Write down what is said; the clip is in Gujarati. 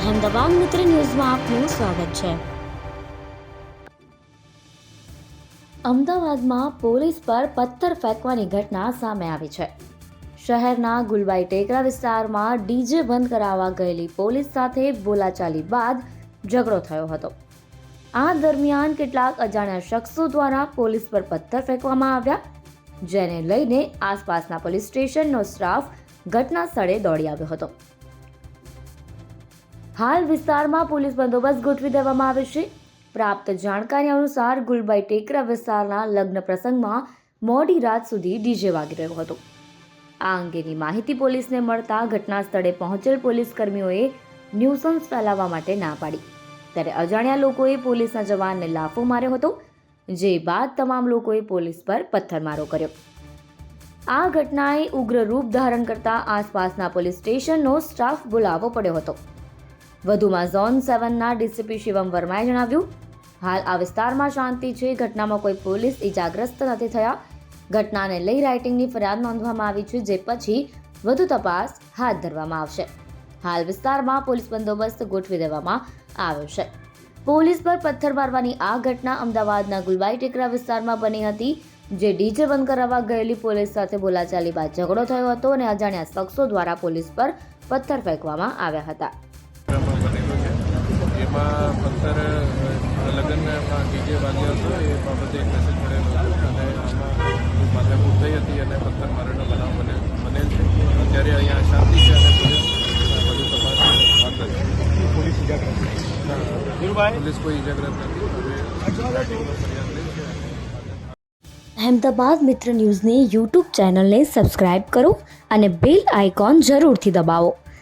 અહેમદાબાદ મિત્ર ન્યૂઝમાં આપનું સ્વાગત છે. અમદાવાદમાં પોલીસ પર પથ્થર ફેંકવાની ઘટના સામે આવી છે. શહેરના ગુલબાઈ ટેકરા વિસ્તારમાં ડીજે બંધ કરાવવા ગયેલી પોલીસ સાથે બોલાચાલી બાદ ઝઘડો થયો હતો. આ દરમિયાન કેટલાક અજાણ્યા શખ્સો દ્વારા પોલીસ પર પથ્થર ફેંકવામાં આવ્યા, જેને લઈને આસપાસના પોલીસ સ્ટેશનનો સ્ટાફ ઘટના સ્થળે દોડી આવ્યો હતો. હાલ વિસ્તારમાં પોલીસ બંદોબસ્ત ગોઠવી દેવામાં આવે છે. પ્રાપ્ત જાણકારી અનુસાર ગુલબાઈ ટેકરા વિસ્તારના લગ્ન પ્રસંગમાં મોડી રાત સુધી ડીજે વાગી રહ્યો હતો. આ અંગેની માહિતી પોલીસને મળતા ઘટના સ્થળે પહોંચેલ પોલીસ કર્મીઓએ ન્યુસન્સ ફેલાવવા માટે ના પાડી. ત્યારે અજાણ્યા લોકોએ પોલીસના જવાનને લાફો માર્યો હતો, જે બાદ તમામ લોકોએ પોલીસ પર પથ્થરમારો કર્યો. આ ઘટનાએ ઉગ્ર રૂપ ધારણ કરતા આસપાસના પોલીસ સ્ટેશનનો સ્ટાફ બોલાવવો પડ્યો હતો. વધુમાં ઝોન સેવનના ડીસીપી શિવમ વર્માએ જણાવ્યું, હાલ આ વિસ્તારમાં શાંતિ છે, ઘટનામાં કોઈ પોલીસ ઇજાગ્રસ્ત નથી થયા. ઘટનાને લઈ રાઇટિંગની ફરિયાદ નોંધવામાં આવી છે, જે પછી વધુ તપાસ હાથ ધરવામાં આવશે. હાલ વિસ્તારમાં પોલીસ બંદોબસ્ત ગોઠવી દેવામાં આવ્યો છે. પોલીસ પર પથ્થર મારવાની આ ઘટના અમદાવાદના ગુલબાઈ ટેકરા વિસ્તારમાં બની હતી, જે ડીજે બંધ કરાવવા ગયેલી પોલીસ સાથે બોલાચાલી બાદ ઝઘડો થયો હતો અને અજાણ્યા શખ્સો દ્વારા પોલીસ પર પથ્થર ફેંકવામાં આવ્યા હતા. પથ્થર લગ્નમાં ડીજે વાગ્યો હતો એ બાબતે એક મેસેજ મળેલો હતો. અને આમાં માથાકૂટ થઈ હતી અને પથ્થર મારેલો બનાવ બને બનેલ છે. અત્યારે અહીંયા શાંતિ છે અને બધું તપાસ પોલીસ પોલીસ કોઈ ઇજાગ્રસ્ત નથી. ફરિયાદ લઈ છે. અહેમદાબાદ મિત્ર ન્યૂઝની યુટ્યુબ ચેનલને સબસ્ક્રાઇબ કરો અને બેલ આઇકોન જરૂરથી દબાવો.